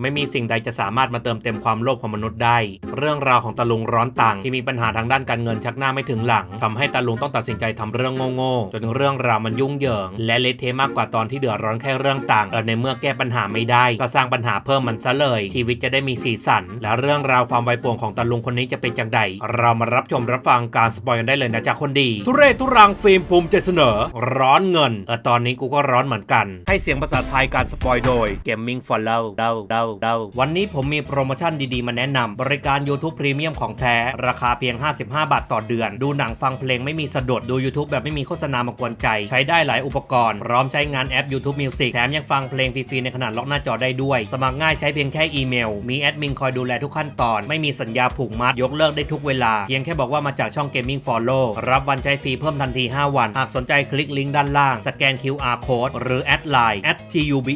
ไม่มีสิ่งใดจะสามารถมาเติมเต็มความโลภของมนุษย์ได้ เรื่องราวของตาลุงร้อนตังที่มีปัญหาทางด้านการเงินชักหน้าไม่ถึงหลังทำให้ตาลุงต้องตัดสินใจทำเรื่องโง่ๆจนเรื่องราวมันยุ่งเหยิง และเละเทะมากกว่าตอนที่เดือดร้อนแค่เรื่องตังเออในเมื่อแก้ปัญหาไม่ได้ ก็สร้างปัญหาเพิ่มมันซะเลย ชีวิตจะได้มีสีสัน และเรื่องราวความไวป่วงของตาลุงคนนี้จะเป็นจังใด เรามารับชมรับฟังการสปอยกันได้เลยนะจ๊ะคนดี ทุเรศทุรังฟิล์มภูมิใจเสนอ ร้อนเงินเออตอนนี้กูก็ร้อนเหมือนกัน ให้เสียงภาษาไทยการสปอยโดย Gaming for l o v เดาเดาเดาวันนี้ผมมีโปรโมชั่นดีๆ มาแนะนำบริการ YouTube Premium ของแท้ ราคาเพียง 55 บาทต่อเดือน ดูหนังฟังเพลงไม่มีสะดุดดู YouTube แบบไม่มีโฆษณามากวนใจ ใช้ได้หลายอุปกรณ์ พร้อมใช้งานแอป YouTube Music แถมยังฟังเพลงฟรีๆ ในขนาดล็อกหน้าจอได้ด้วย สมัครง่ายใช้เพียงแค่อีเมล มีแอดมินคอยดูแลทุกขั้นตอน ไม่มีสัญญาผูกมัดยกเลิกได้ทุกเวลา เพียงแค่บอกว่ามาจากช่อง Gaming Follow รับวันใช้ฟรีเพิ่มทันที 5 วัน หากสนใจคลิกลิงก์ด้านล่าง สแกน QR Code หรือแอดไลน์ @tube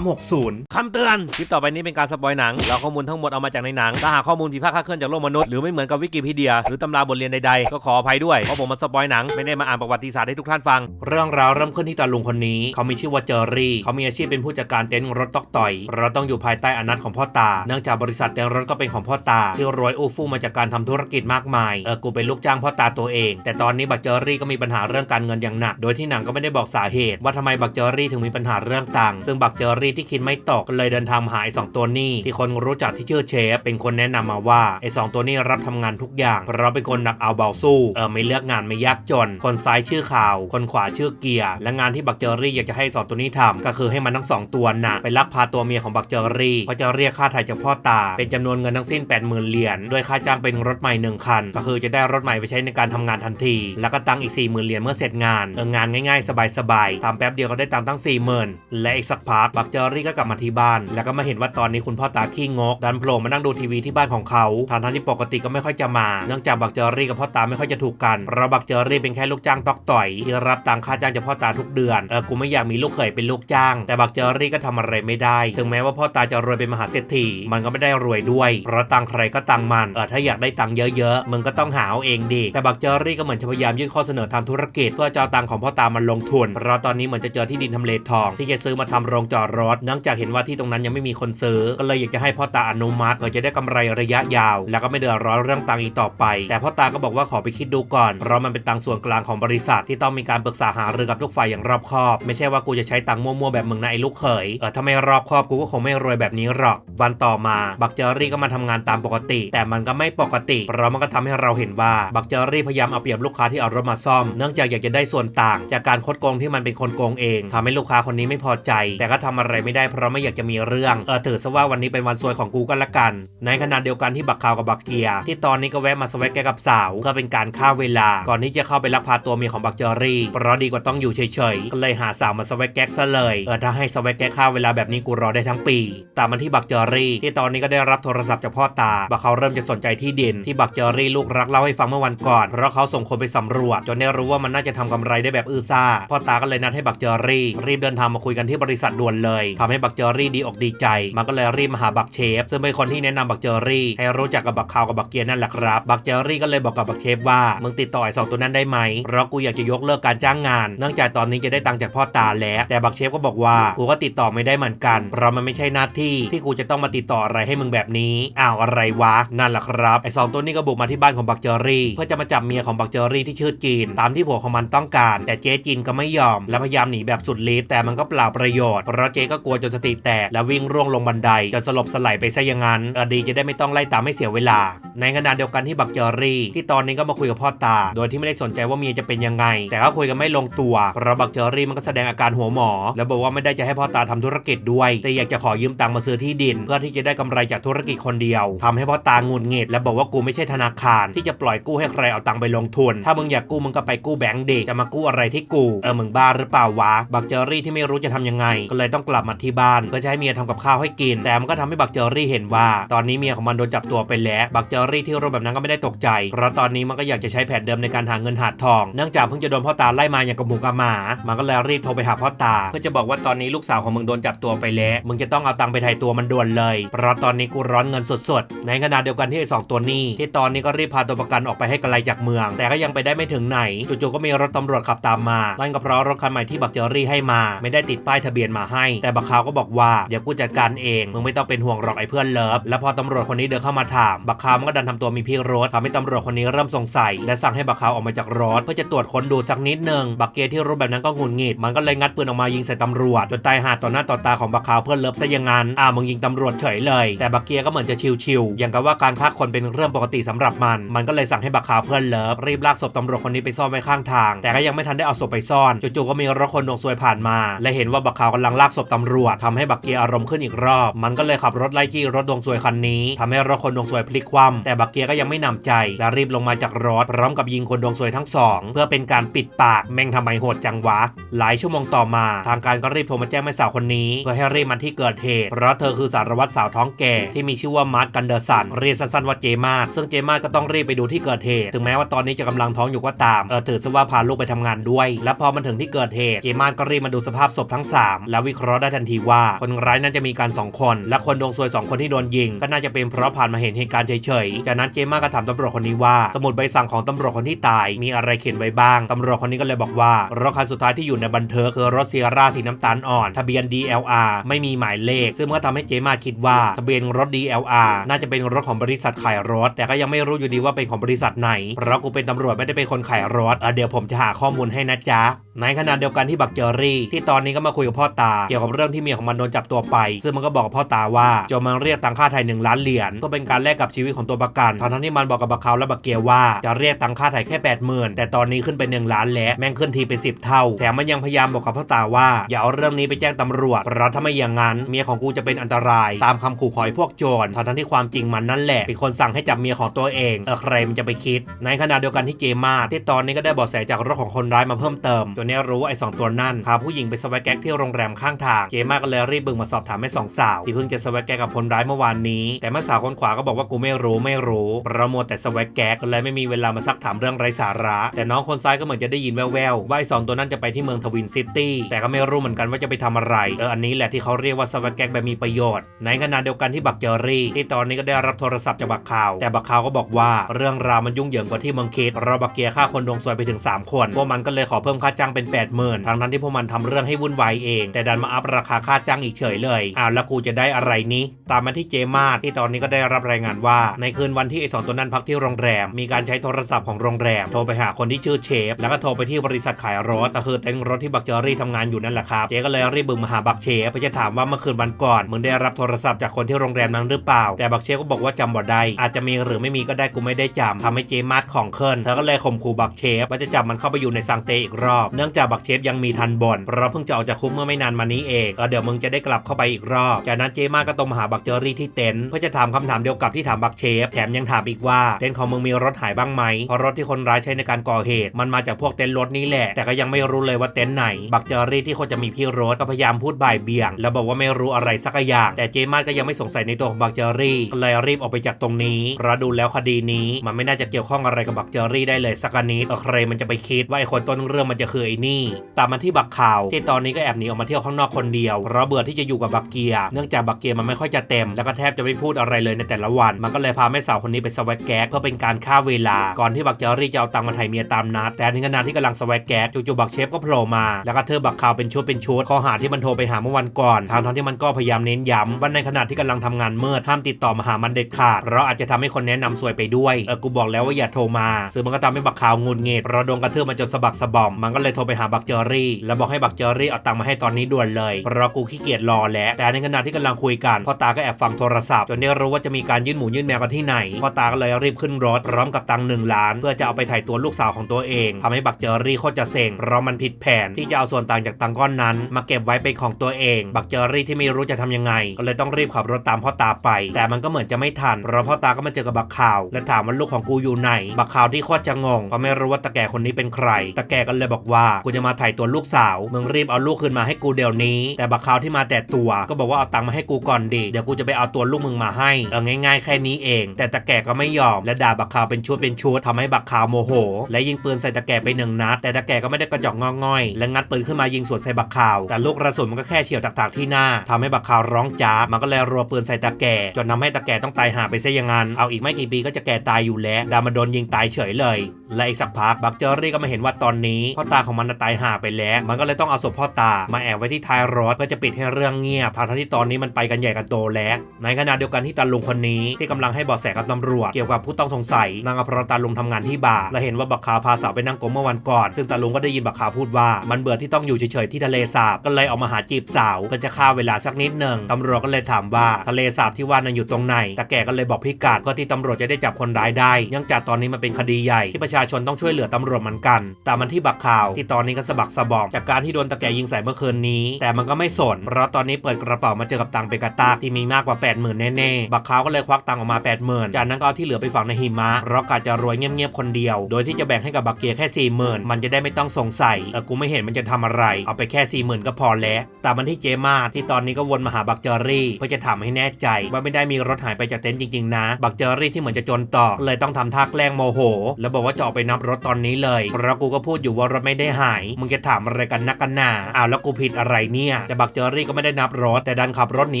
360คำเตือนคลิปต่อไปนี้เป็นการสปอยหนังเราข้อมูลทั้งหมดเอามาจากในหนังถ้าหากข้อมูลผิดพลาดคลาดเคลื่อนจากโลกมนุษย์หรือไม่เหมือนกับวิกิพีเดีย หรือตำราบทเรียนใดๆ ก็ขออภัยด้วยเพราะผมมาสปอยหนังไม่ได้มาอ่านประวัติศาสตร์ให้ทุกท่านฟัง เรื่องราวเริ่มขึ้นที่ตาลุงคนนี้ เขามีชื่อว่าเจอรี่เขามีอาชีพเป็นผู้จัดการเต็นท์รถตอกต่อย เราต้องอยู่ภายใต้อนาจของพ่อตา เนื่องจากบริษัทเต็นท์รถก็เป็นของพ่อตา ที่รวยอู้ฟู่มาจากการทำธุรกิจมากมายเออกูเป็นลูกจ้างพ่อตาตัวเอง แต่ตอนนี้บักเจอรี่ก็มีปัญหาเรื่องการเงินอย่างหนัก โดยที่หนังก็ไม่ได้บอกสาเหตุ ว่าทำไมบักเจอรี่ถึงมีปัญหาเรื่องตังค์ซึ่งบักเจอรี่ที่คิดไม่ตกก็เลยเดินทางหาไอสองตัวนี้ที่คนรู้จักที่ชื่อเชฟเป็นคนแนะนำมาว่าไอ้สองตัวนี้รับทำงานทุกอย่างเพราะเป็นคนหนักเอาเบาสู้เออไม่เลือกงานไม่ยากจน คนซ้ายชื่อข่าว คนขวาชื่อเกียร์และงานที่บักเจอรี่อยากจะให้สองตัวนี้ทำก็คือให้มันทั้งสองตัวน่ะไปลักพาตัวเมียของบักเจอรี่เพราะจะเรียกค่าถ่ายจากพ่อตา เป็นจำนวนเงินทั้งสิ้น 80,000เหรียญด้วยค่าจ้างเป็นรถใหม่หนึ่งคัน ก็คือจะได้รถใหม่ไปใช้ในการทำงานทันที แล้วก็ตังอีก 40,000เหรียญเมื่อเสร็จงานเอองานง่ายๆสบายๆทำแป๊บเดียวก็ได้ตังค์ตั้ง40,000และอีกสักพักบักเจอรี่ก็กลับมาที่บ้านแล้วก็มาเห็นห็นว่าตอนนี้คุณพ่อตาขี้งกดันโผล่มานั่งดูทีวีที่บ้านของเขาทางทที่ปกติก็ไม่ค่อยจะมาเนื่องจากบักเจอรี่กับพ่อตาไม่ค่อยจะถูกกันเราบักเจอรี่เป็นแค่ลูกจ้างตอกต่อยที่รับตังค่าจ้างจากพ่อตาทุกเดือนเออกูไม่อยากมีลูกเขยเป็นลูกจ้าง แต่บักเจอรี่ก็ทำอะไรไม่ได้ ถึงแม้ว่าพ่อตาจะรวยเป็นมหาเศรษฐีมันก็ไม่ได้รวยด้วยเพราะตังใครก็ตังมันเออถ้าอยากได้ตังเยอะๆมึงก็ต้องหาเอาเองดิแต่บักเจอรี่ก็เหมือนจะพยายามยื่นข้อเสนอทางธุรกิจเพื่อจะเอาตังของพ่อตามันลงทุนเพราะตอนนี้เหมือนจะเจอที่ดินทำเลทอง ที่จะซื้อมาทำโรงจอดรถเนื่องจากเห็นว่าที่ตรงนั้นยังไม่มีคนซื้อ ก็เลยอยากจะให้พ่อตาอนุมัติเพื่อจะได้กำไรระยะยาว แล้วก็ไม่เดือดร้อนเรื่องตังอีกต่อไป แต่พ่อตาก็บอกว่าขอไปคิดดูก่อน เพราะมันเป็นตังส่วนกลางของบริษัทที่ต้องมีการปรึกษาหารือกับทุกฝ่ายอย่างรอบคอบ ไม่ใช่ว่ากูจะใช้ตังมั่วๆแบบมึงนะไอ้ลูกเขยเออถ้าไม่รอบคอบกูก็คงไม่รวยแบบนี้หรอก วันต่อมาบักเจอรี่ก็มาทำงานตามปกติ แต่มันก็ไม่ปกติ เพราะมันก็ทำให้เราเห็นว่าบักเจอรี่พยายามเอาเปรียบลูกค้าที่เอารถมาซ่อม เนื่องจากอยากจะได้ส่วนต่าง จากการคดโกงที่มันเป็นคนโกงเองทำให้ลูกค้าคนนี้ไม่พอใจ แต่ก็ทำอะไรไม่ได้เพราะไม่อยากจะมีเรื่องเออถือซะว่าวันนี้เป็นวันซวยของกูก็แล้วกัน ในขณะเดียวกันที่บักคาวกับบักเกียร์ที่ตอนนี้ก็แวะมาสวัสดแกกับสาวเพื่อเป็นการฆ่าเวลา ก่อนที่จะเข้าไปลักพาตัวเมียของบักเจอรี่เพราะดีกว่าต้องอยู่เฉยๆก็เลยหาสาวมาสวัสดแกซะเลยเออถ้าให้สวัสดแกฆ่าเวลาแบบนี้กูรอได้ทั้งปีตามมาที่บักเจอรี่ที่ตอนนี้ก็ได้รับโทรศัพท์จากพ่อตาบักเขาเริ่มจะสนใจที่ดินที่บักเจอรี่ลูกรักเล่าให้ฟังเมื่อวันก่อน เพราะเขาส่งคนไปสำรวจ จนได้รู้ว่ามันน่าจะทำกำไรได้แบบอื้อซ่าพ่อตาก็เลยนัดให้บักเจอรี่ รีบเดินทางมาคุยกันที่บริษัทด่วนเลยทำให้บักเจอรี่ดีอกดีใจมันก็เลยรีบมาหาบักเชฟ ซึ่งเป็นคนที่แนะนำบักเจอรี่ ให้รู้จักกับบักคาวกับบักเกียร์นั่นแหละครับ บักเจอรี่ก็เลยบอกกับบักเชฟว่า มึงติดต่อไอ้สองตัวนั้นได้ไหมเพราะกูอยากจะยกเลิกการจ้างงาน เนื่องจากตอนนี้จะได้ตังค์จากพ่อตาแล้ว แต่บักเชฟก็บอกว่า กูก็ติดต่อไม่ได้เหมือนกัน เพราะมันไม่ใช่หน้าที่ที่กูจะต้องมาติดต่ออะไรให้มึงแบบนี้ อ้าวอะไรวะ นั่นแหละครับ ไอ้สองตัวนี้ก็บุกมาที่บ้านของบักเจอรี่เพื่อจะมาจับเมียของบักเจอรี่ที่ชื่อจีน ตามที่ผัวของมันต้องการ แต่เจ๊จีนก็ไม่ยอม และพยายามหนีแบบสุดฤทธิ์แต่มันก็เปล่าประโยชน์ เพราะเจ๊ก็กลัวจนสติแตกและวิ่งร่วงลงบันไดจนสลบสลายไปซะอย่างนั้นอดีจะได้ไม่ต้องไล่ตามให้เสียเวลา ในขณะเดียวกันที่บักเจอรี่ ที่ตอนนี้ก็มาคุยกับพ่อตา โดยที่ไม่ได้สนใจว่าเมียจะเป็นยังไง แต่ก็คุยกันไม่ลงตัวเพราะบักเจอรี่มันก็แสดงอาการหัวหมอ แล้วบอกว่าไม่ได้จะให้พ่อตาทำธุรกิจด้วย แต่อยากจะขอยืมตังค์มาซื้อที่ดิน เพื่อที่จะได้กำไรจากธุรกิจคนเดียวทำให้พ่อตางุดหงิดและบอกว่ากูไม่ใช่ธนาคารที่จะปล่อยกู้ให้ใครเอาตังค์ไปลงทุน ถ้ามึงอยากกู้มึงก็ไปกู้แบงก์เด็กจะมากู้อะไรที่กูเออมึงบ้าหรือเปล่าวะบักเจอรี่ที่ไม่รู้จะทำยังไง ก็เลยต้องกลับมาที่บ้านเพื่อจะให้เมียทำกับข้าวให้กิน แต่มันก็ทำให้บักเจอรี่เห็นว่า ตอนนี้เมียของมันโดนจับตัวไปแล้วบักเจอรี่ที่รู้แบบนั้นก็ไม่ได้ตกใจ เพราะตอนนี้มันก็อยากจะใช้แผนเดิมในการหาเงินหาทอง เนื่องจากเพิ่งจะโดนพ่อตาไล่มาอย่างกับหมูกับหมา มันก็เลยรีบโทรไปหาพ่อตาเพื่อจะบอกว่าตอนนี้ลูกสาวของมึงโดนจับตัวไปแล้ว มึงจะต้องเอาตังค์ไปไถ่ตัวมันด่วนเลย เพราะตอนนี้กูร้อนเงินสดๆ ในขณะเดียวกันที่ไอ้สองตัวนี้ ที่ตอนนี้ก็รีบพาตัวประกันออกไปให้ไกลจากเมือง แต่ก็ยังไปได้ไม่ถึงไหนจู่ๆก็มีรถตำรวจขับตามมานั่นก็เพราะรถคันใหม่ที่บักเจอรี่ให้มา ไม่ได้ติดป้ายทะเบียนมาให้ แต่บักขาวก็บอกว่าเดี๋ยวกูจัดการนเอง มึงไม่ต้องเป็นห่วงหรอกไอ้เพื่อนเลิฟ แล้วพอตำรวจคนนี้เดินเข้ามาถาม บักคาวมันก็ดันทำตัวมีพิรุธทำให้ตำรวจคนนี้เริ่มสงสัย และสั่งให้บักคาวออกมาจากรถเพื่อจะตรวจค้นดูสักนิดหนึ่งบักเกียที่รู้แบบนั้นก็หงุดหงิด มันก็เลยงัดปืนออกมายิงใส่ตำรวจจนตายหาต่อหน้าต่อตาของบักคาวเพื่อนเลิฟซะอย่างนั้นอ่ามึงยิงตำรวจเฉยเลย แต่บักเกียก็เหมือนจะชิวๆอย่างกับว่าการฆ่าคนเป็นเรื่องปกติสำหรับมัน มันก็เลยสั่งให้บักคาวเพื่อนเลิฟรีบลากศพตำรวจคนนี้ไปซ่อนไว้ข้างทาง แต่ก็ยังไม่ทันได้เอาศพไปซ่อนจู่ๆก็มีรถคนดวงซวยผ่านมา และเห็นว่าบักขาวกำลังลากศพตำรวจทำให้บักเกียอารมณ์ขึ้นอีกรอบ มันก็เลยขับรถไล่จี้รถดวงซวยคันนี้ทำให้รถคนดวงซวยพลิกคว่ำแต่บักเกียร์ก็ยังไม่หนำใจ และรีบลงมาจากรถพร้อมกับยิงคนดวงซวยทั้งสองเพื่อเป็นการปิดปากแม่งทำไมโหดจังวะ หลายชั่วโมงต่อมา ทางการก็รีบโทรมาแจ้งแม่สาวคนนี้ เพื่อให้รีบมาที่เกิดเหตุ เพราะเธอคือสารวัตรสาวท้องแก่ที่มีชื่อว่ามาร์ตกันเดอร์สันเรียกสั้นๆว่าเจมาร์ซึ่งเจมาร์ก็ต้องรีบไปดูที่เกิดเหตุ ถึงแม้ว่าตอนนี้จะกำลังท้องอยู่ก็ตามเออถือซะว่าพาลูกไปทำงานด้วย และพอมันถึงที่เกิดเหตุเจมาร์ก็รีบมาดูสภาพศพทั้ง 3 แล้ววิเคราะห์ได้ทันทีว่าคนร้ายน่าจะมีการ2คน และคนดวงซวย2คนที่โดนยิง ก็น่าจะเป็นเพราะผ่านมาเห็นเหตุการณ์เฉยๆ จากนั้นเจมาก็ถามตำรวจคนนี้ว่า สมุดใบสั่งของตำรวจคนที่ตายมีอะไรเขียนไว้บ้างตำรวจคนนี้ก็เลยบอกว่ารถคันสุดท้ายที่อยู่ในบันเทึกคือรถเซียร่าสีน้ำตาลอ่อน ทะเบียน DLR ไม่มีหมายเลข ซึ่งเมื่อทำให้เจมาคิดว่าทะเบียนรถ DLR น่าจะเป็นรถของบริษัทขายรถ แต่ก็ยังไม่รู้อยู่ดีว่าเป็นของบริษัทไหนเพราะกูเป็นตำรวจไม่ได้เป็นคนขายรถเเดี๋ยวผมจะหาข้อมูลให้นะจ๊ะในขณะเดียวกันที่บักเจอรี่ ที่ตอนนี้ก็มาคุยกับพ่อตาเกี่ยวกับเรื่องที่เมียของมันโดนจับตัวไปซึ่งมันก็บอกกับพ่อตาว่าจะมันเรียกตังค่าไทยหนึ่งล้านเหรียญก็เป็นการแลกกับชีวิตของตัวประกันทั้งที่มันบอกกับบักเขาและบักเกียว่าจะเรียกตังค่าไทยแค่8 0,000แต่ตอนนี้ขึ้นเป็น1ล้านแล้วแม่งขึ้นทีเป็น10 เท่า แถมมันยังพยายามบอกกับพ่อตาว่าอย่าเอาเรื่องนี้ไปแจ้งตำรวจเพราะถ้าไม่อย่างนั้นเมียของกูจะเป็นอันตราย ตามคำขู่ของไอ้พวกโจรทั้งที่ความจริงมันนั่นแหละเป็นคนสั่งให้จับเมียของตัวเองเออใครมันจะไปคิด ในขณะเดียวกันที่เจมาที่ตอนนี้ก็ได้เบาะแสจากรถของคนร้ายมาเพิ่มเติมจนนี้รู้ว่าไอ้สองตัวนั่นพาผู้หญิงไปสวายแก๊กที่โรงแรมข้างทางเจมาก็เลยรีบบึงมาสอบถามแม่สองสาว ที่เพิ่งจะสวายแก๊กกับคนร้ายเมื่อวานนี้ แต่แม่สาวคนขวาก็บอกว่ากูไม่รู้ไม่รู้เรามัวแต่สวายแก๊กก็เลยไม่มีเวลามาซักถามเรื่องไร้สาระ แต่น้องคนซ้ายก็เหมือนจะได้ยินแว่วๆว่าไอ้สองตัวนั้นจะไปที่เมืองทวินซิตี้แต่ก็ไม่รู้เหมือนกันว่าจะไปทำอะไรเอออันนี้แหละที่เขาเรียกว่าสวายแก๊กแบบมีประโยชน์ ในขณะเดียวกันที่บักเจอรี่ที่ตอนนี้ก็ได้รับโทรศัพท์จากบักข่าว แต่บักข่าวก็บอกว่าเรื่องราวมันยุ่งเหยิงกว่าที่เมืองคิดเราบักเกียฆ่าคนดวงซวยไปถึง 3 คนพวกมันก็เลยขอเพิ่มค่าจ้างเป็น 80,000ทั้งนั้นที่พวกมันทำเรื่องให้วุ่นวายเอง แต่ดันมาอัพราคาค่าจ้างอีกเฉยเลยอ้าวแล้วกูจะได้อะไรนี้ ตามมาที่เจมาที่ตอนนี้ก็ได้รับรายงานว่า ในคืนวันที่ไอสองตัวนั้นพักที่โรงแรม มีการใช้โทรศัพท์ของโรงแรม โทรไปหาคนที่ชื่อเชฟ แล้วก็โทรไปที่บริษัทขายรถก็คือเต็นท์รถที่บักเจอรี่ทำงานอยู่นั่นแหละครับ เจก็เลยรีบบึงมาหาบักเชฟเพื่อจะถามว่าเมื่อคืนวันก่อนมึงได้รับโทรศัพท์จากคนที่โรงแรมนั้นหรือเปล่า แต่บักเชฟก็บอกว่าจำบ่ได้อาจจะมีหรือไม่มีก็ได้กูไม่ได้จำทำให้เจมาศของเคินเธอก็เลยข่มขู่บักเชฟว่าจะจับมันเข้าไปอยู่ในซังเตอีกรอบ เนื่องจากบักเชฟยังมีทันบนเพราะเพิ่งจะออกจากคุกเมื่อไม่นานมานี้เองเดี๋ยวมึงจะได้กลับเข้าไปอีกรอบจากนั้นเจมาก็ตรงมาหาบักเจอรี่ที่เต็นท์เพื่อจะถามคำถามเดียวกับที่ถามบักเชฟ แถมยังถามอีกว่าเต็นท์ของมึงมีรถหายบ้างไหมเพราะรถที่คนร้ายใช้ในการก่อเหตุ มันมาจากพวกเต็นท์รถนี้แหละ แต่ก็ยังไม่รู้เลยว่าเต็นท์ไหน บักเจอรี่ที่คนจะมีพี่รถก็พยายามพูดบ่ายเบี่ยง แล้วบอกว่าไม่รู้อะไรสักอย่าง แต่เจมาก็ยังไม่สงสัยในตัวของบักเจอรี่เลยรีบออกไปจากตรงนี้เพราะดูแล้วคดีนี้ มันไม่น่าจะเกี่ยวข้องอะไรกับบักเจอรี่ได้เลยสักนิดเออใครมันจะไปคิดว่าไอ้คนต้นเรื่องมันจะคือไอ้นี่ตามมาที่บักข่าวที่ตอนนี้ก็แอบหนีออกมาเที่ยวข้างนอกคนเดียวเพราะเบื่อที่จะอยู่กับบักเกียร์เนื่องจากบักเกียร์มันไม่ค่อยจะเต็ม แล้วก็แทบจะไม่พูดอะไรเลยในแต่ละวัน มันก็เลยพาแม่สาวคนนี้ไปสวัสดแก๊กเพื่อเป็นการฆ่าเวลา ก่อนที่บักเจอรี่จะเอาตังค์มาไถ่เมียตามนัด แต่ในขณะที่กำลังสวัสดแก๊กจู่ๆบักเชฟก็โผล่มา แล้วก็เธอบักข่าวเป็นชุดเป็นชุดข้อหาที่มันโทรไปหาเมื่อวันก่อนทางทั้งที่มันก็พยายามเน้นย้ำว่าในขณะที่กำลังทำงานมืดห้ามติดต่อมาหามันเด็ดขาดเพราะอาจจะทำให้คนแนะนำซวยไปด้วยเออกูบอกแล้วว่าอย่าโทรมาซึ่งมันก็ทำให้บักข่าวงุนเงดเพราะโดนกระเทืบมันจนสะบักสะบอมมันก็เลยโทรไปหาบักเจอรี่ แล้วบอกให้บักเจอรี่เอาตังค์มาให้ตอนนี้ด่วนเลยเพราะกูขี้เกียจรอแล้วแต่ในขณะที่กำลังคุยกันพ่อตาก็แอบฟังโทรศัพท์จนได้รู้ว่าจะมีการยื่นหมูยื่นแมวกันที่ไหนพ่อตาก็เลยรีบขึ้นรถพร้อมกับตังค์หนึ่งล้าน เพื่อจะเอาไปถ่ายตัวลูกสาวของตัวเองทำให้บักเจอรี่โคตรจะเซ็งเพราะมันผิดแผนที่จะเอาส่วนต่างจากตังก้อนนั้น มาเก็บไว้เป็นของตัวเอง บักเจอรี่ที่ไม่รู้จะทำยังไง ก็เลยต้องรีบขับรถตามพ่อตาไป แต่มันก็เหมือนจะไม่ทันเพราะพ่อตาก็มาเจอกับบักข่าว และถามว่าลูกของกูอยู่ไหน บักข่าวที่โคตรจะงงเพราะไม่รู้ว่าตาแก่คนนี้เป็นใครตาแก่ก็เลยบอกว่ากูจะมาถ่ายตัวลูกสาวมึงรีบเอาลูกคืนมาให้กูเดี๋ยวนี้ แต่บักข่าวที่มาแต่ตัวก็บอกว่าเอาตังค์มาให้กูก่อนดิเดี๋ยวกูจะไปเอาตัวลูกมึงมาให้เออง่าย ๆ แค่นี้เอง แต่ตาแก่ก็ไม่ยอมและด่าบักขาวเป็นชุดเป็นชุดทำให้บักขาวโมโห และยิงปืนใส่ตาแก่ไปหนึ่งนัด แต่ตาแก่ก็ไม่ได้กระจอกงอง่อย และงัดปืนขึ้นมายิงสวนใส่บักขาว แต่ลูกกระสุนมันก็แค่เฉียวตักๆที่หน้าทำให้บักขาวร้องจ้ามันก็เลยรัวปืนใส่ตาแก่ จนทำให้ตาแก่ต้องตายหาไปซะอย่างนั้นเอาอีกไม่กี่ปีก็จะแก่ตายอยู่แล้วดามาโดนยิงตายเฉยเลย และอีกสักพักบักเจอรี่ก็มาเห็นว่าตอนนี้พ่อตาของมันตายห่าไปแล้ว มันก็เลยต้องเอาศพพ่อตามาแอบไว้ที่ท้ายรถเพื่อจะปิดให้เรื่องเงียบทางที่ที่ตอนนี้มันไปกันใหญ่กันโตแล้วในขณะเดียวกันที่ตาลุงคนนี้ที่กำลังให้เบาะแสกับตำรวจเกี่ยวกับผู้ต้องสงสัยนางอภรตาลุงทำงานที่บาร์และเห็นว่าบักขาวพาสาวไปนั่งกลมเมื่อวันก่อน ซึ่งตาลุงก็ได้ยินบักขาวพูดว่ามันเบื่อที่ต้องอยู่เฉยๆที่ทะเลสาบก็เลยออกมาหาจีบสาวเพื่อจะฆ่าเวลาสักนิดหนึ่งตำรวจก็เลยถามว่าทะเลสาบที่ว่านั้นอยู่ตรงไหนตาแก่ก็เลยบอกพิกัดเพื่อที่ตำรวจจะได้จับคนร้ายได้เนื่องจากตอนนี้มันเป็นคดีใหญ่ที่ประชาชนต้องช่วยเหลือตำรวจเหมือนกัน แต่มันที่บักข่าวที่ตอนนี้ก็สะบักสะบอมจากการที่โดนตาแก่ยิงใส่เมื่อคืนนี้ แต่มันก็ไม่สนเพราะตอนนี้เปิดกระเป๋ามาเจอกับตังเป็นกระตากที่มีมากกว่า 8 0,000 แน่ๆบักขาวก็เลยควักตังออกมา 80,000 จากนั้นก็เอาที่เหลือไปฝังในหิมะเพราะกาจะรวยเงียบๆคนเดียว โดยที่จะแบ่งให้กับบักเกียแค่ 40,000 มันจะได้ไม่ต้องสงสัยเออกูไม่เห็นมันจะทำอะไร เอาไปแค่ 40,000 ก็พอแล้วแต่มันที่เจมาที่ตอนนี้ก็วนมาหาบักเจอรี่เพื่อจะถามให้แน่ใจ ว่าไม่ได้มีรถหายไปจากเต็นท์จริงๆ นะ บักเจอรี่ที่เหมือนจะจนต่อเลยต้องทำท่าแกล้งโมโห แล้วบอกว่าจะออกไปนับรถตอนนี้เลยเพราะกูก็พูดอยู่ว่ารถไม่ได้หายมึงจะถามอะไรกันนักกันหนาอ้าวแล้วกูผิดอะไรเนี่ยแต่บักเจอรี่ก็ไม่ได้นับรถแต่ดันขับรถหนี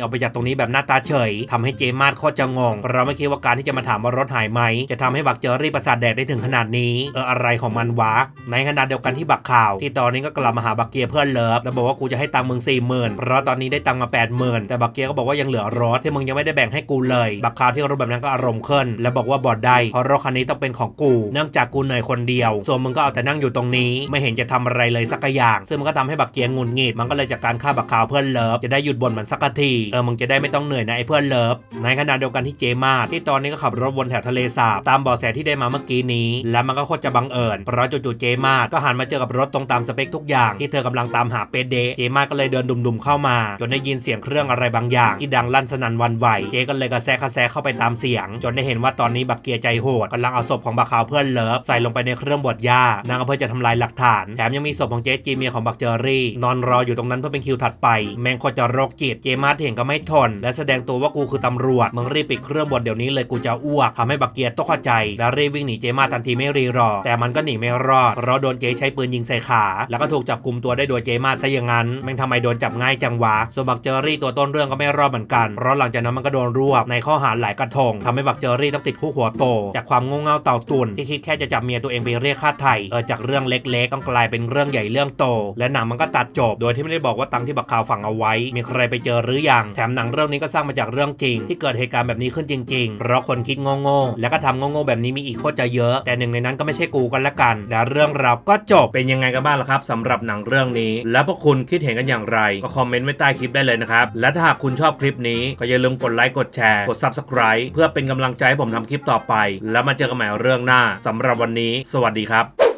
ออกไปจากตรงนี้แบบหน้าตาเฉยทำให้เจมาดโคตรจะงงเราไม่คิดว่าการที่จะมาถามว่ารถหายไหม จะทำให้บักเจอรี่ประสาทแดกได้ถึงขนาดนี้ เอออะไรของมันวะ ในขณะเดียวกันที่บักข่าว ที่ตอนนี้ก็กลับมาหาบักเกียร์เพื่อนเลิฟแล้วบอกว่ากูจะให้ตังค์มึงสี่หมื่นเพราะตอนนี้ได้ตังค์มาแปดหมื่นแต่บักเกียร์ก็บอกว่ายังเหลือรถที่มึงยังไม่ได้แบ่งให้กูเลย บักข่าวที่รู้แบบนั้นก็อารมณ์ขึ้น แล้วบอกว่าบอดได้เพราะรถคันนี้ต้องเป็นของกู เนื่องจากกูเหนื่อยคนเดียว ส่วนมึงก็เอาแต่นั่งอยู่ตรงนี้ ไม่เห็นจะทำอะไรเลยสักอย่าง ซึ่งมันก็ทำให้บักเกียร์งุนงิดมันก็เลยจากการฆ่าบักข่าวเพื่อนเลิฟจะได้หยุดบ่นมันสักทีเออมึงจะได้ไม่ต้องเหนื่อยนะไอ้เพื่อนเลิฟในขณะเดียวกันที่เจมาที่ตอนนี้ก็ขับรถวนแถวทะเลสาบตามเบาะแสที่ได้มาเมื่อกี้นี้ แล้วมันก็โคตรจะบังเอิญเพราะจู่ๆเจมาก็หันมาเจอกับรถตรงตามสเปคทุกอย่างที่เธอกำลังตามหาเปเดะเจมาก็เลยเดินดุมๆเข้ามา จนได้ยินเสียงเครื่องอะไรบางอย่าง ที่ดังลั่นสนั่นวันไหวเจก็เลยกระแซกระแซเข้าไปตามเสียง จนได้เห็นว่าตอนนี้บักเกียร์ใจโหดกำลังเอาศพของบักขาวเพื่อนเลิฟใส่ลงไปในเครื่องบดหญ้านางเพื่อจะทำลายหลักฐานแถมยังมีศพของเจจีเมียของบักเจอรี่ นอนรออยู่ตรงนั้นเพื่อเป็นคิวถัดไป แมงโคจะโรคจิตเจมาศเห็นก็ไม่ทน และแสดงตัวว่ากูคือตำรวจมึงรีบปิดเครื่องบดเดี๋ยวนี้เลยกูจะอ้วกทำให้บักเกียร์ตกเข้าใจ แล้วรีบวิ่งหนีเจมาศทันทีไม่รีรอ แต่มันก็หนีไม่รอดเพราะโดนเจใช้ปืนยิงใส่ขา แล้วก็ถูกจับกลุ่มตัวได้โดยเจมาศซะอย่างนั้นแม่งทำไมโดนจับง่ายจังวะส่วนบักเจอรี่ตัวต้นเรื่องก็ไม่รอดเหมือนกันเพราะหลังจากนั้นมันก็โดนรวบในข้อหาหลายกระทงทำให้บักเจอรี่ต้องติดคุกหัวโต จากความโง่เง่าเต่าตุนที่คิดแค่จะจับเมียตัวเองไปเรียกค่าไถ่เออจากเรื่องเล็กๆ ต้องกลายเป็นเรื่องใหญ่เรื่องโต และหนังมันก็ตัดจบ โดยที่ไม่ได้บอกว่าตังที่บักขาวฝังเอาไว้ มีใครไปเจอหรือยัง แถมหนังเรื่องนี้ก็สร้างมาจากเรื่องจริง ที่เกิดเหตุการณ์แบบนี้ขึ้นจริงๆ เพราะคนคิดโง่ๆแล้วก็ทำโง่ๆแบบนี้มีอีกโคตรจะเยอะ แต่หนึ่งในนั้นก็ไม่ใช่กูกันละกัน และเรื่องราวก็จบเป็นยังไงกันบ้างล่ะครับสำหรับหนังเรื่องนี้ แล้วพวกคุณคิดเห็นกันอย่างไร ก็คอมเมนต์ไว้ใต้คลิปได้เลยนะครับ และถ้าหากคุณชอบคลิปนี้ก็อย่าลืมกดไลค์กดแชร์กด subscribe เพื่อเป็นกำลังใจให้ผมทำคลิปต่อไป แล้วมาเจอกันใหม่เรื่องหน้าสำหรับวันนี้ สวัสดีครับ